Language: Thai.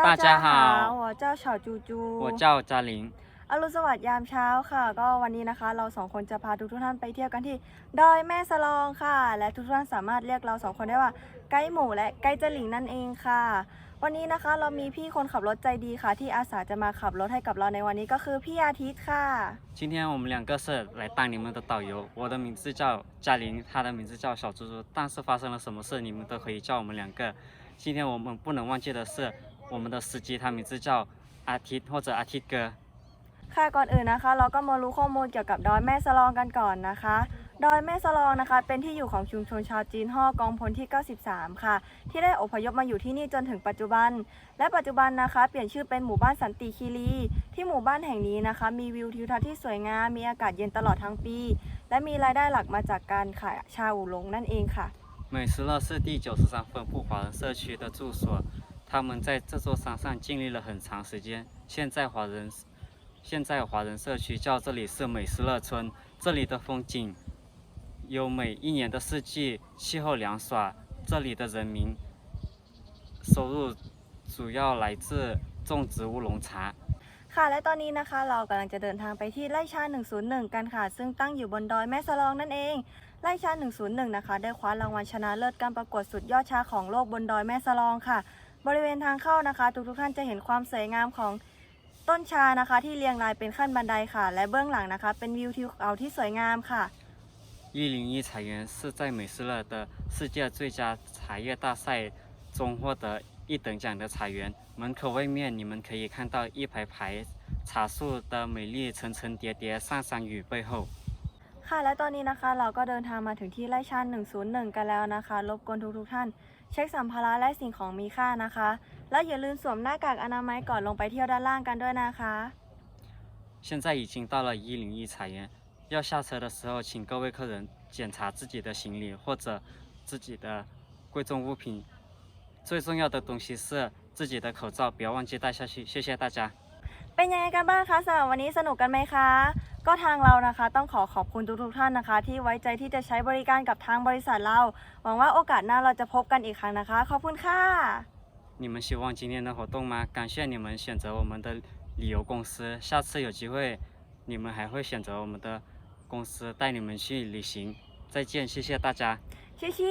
大家好我叫小猪猪我叫嘉玲。อรุณสวัสดิ์ยามเช้าค่ะ ก็วันนี้นะคะ เราสองคนจะพาทุกทุกๆท่านไปเที่ยวกันที่ดอยแม่สลองค่ะ และทุกท่านสามารถเรียกเราสองคนได้ว่าไกด์หมูและไกด์เจาหลิงนั่นเองค่ะ วันนี้นะคะเรามีพี่คนขับรถใจดีค่ะ ที่อาสาจะมาขับรถให้กับเราในวันนี้ก็คือพี่อาทิตย์ค่ะ 今天我们两个是来当你们的导游，我的名字叫嘉玲，她的名字叫小猪猪。但是发生了什么事，你们都可以叫我们两个。今天我们不能忘记的是， 我们的司机他名字叫阿提或者阿提哥。 ค่ะก่อนอื่นนะคะ เราก็มารู้ข้อมูลเกี่ยวกับดอยแม่สลองกันก่อนนะคะ ดอยแม่สลองนะคะ เป็นที่อยู่ของชุมชนชาวจีนฮ่อกองพลที่ 93 ค่ะ ที่ได้อพยพมาอยู่ที่นี่จนถึงปัจจุบัน และปัจจุบันนะคะ เปลี่ยนชื่อเป็นหมู่บ้านสันติคีรี ที่หมู่บ้านแห่งนี้นะคะ มีวิวทิวทัศน์ที่สวยงาม มีอากาศเย็นตลอดทั้งปี และมีรายได้หลักมาจากการขายชาอูหลงนั่นเองค่ะ 美食乐是第九十三分布华人社区的住所， 他们在这座山上经历了很长时间。现在华人现在华人社区叫这里是美食乐村，这里的风景优美，一年的四季气候凉爽。这里的人民收入主要来自种植乌龙茶。 ค่ะ และตอนนี้นะคะเรากำลังจะเดินทางไปที่ไร่ชา 101 กันค่ะ ซึ่งตั้งอยู่บนดอยแม่สลองนั่นเอง ไร่ชา 101 นะคะ ได้คว้ารางวัลชนะเลิศการประกวดสุดยอดชาของโลกบนดอยแม่สลองค่ะ บริเวณทางเข้านะคะ ทุกๆท่านจะเห็นความสวยงามของต้นชานะคะ ที่เรียงรายเป็นขั้นบันไดค่ะ และเบื้องหลังนะคะ เป็นวิวทิวเขาที่สวยงามค่ะ 一零一茶园是在美食乐的世界最佳茶叶大赛中获得一等奖的茶园。门口外面你们可以看到一排排茶树的美丽层层叠叠上山与背后。 ค่ะ และตอนนี้นะคะเราก็เดินทางมาถึงที่ไร่ชา 101 กันแล้วนะคะ รบกวนทุกๆท่าน เช็คสัมภาระและสิ่งของมีค่านะคะ และอย่าลืมสวมหน้ากากอนามัยก่อนลงไปเที่ยวด้านล่างกันด้วยนะคะ 现在已经到了一零一茶园，要下车的时候，请各位客人检查自己的行李或者自己的贵重物品。最重要的东西是自己的口罩，不要忘记带下去。谢谢大家。 เป็นยังไงกันบ้างคะสำหรับวันนี้สนุกกันไหมคะ ก็ทางเรานะคะ ต้องขอขอบคุณทุกๆท่านนะคะ ที่ไว้ใจที่จะใช้บริการกับทางบริษัทเรา หวังว่าโอกาสหน้าเราจะพบกันอีกครั้งนะคะ ขอบคุณค่ะ 你们喜欢今天的活动吗？感谢你们选择我们的旅游公司，下次有机会你们还会选择我们的公司带你们去旅行。再见，谢谢大家。谢谢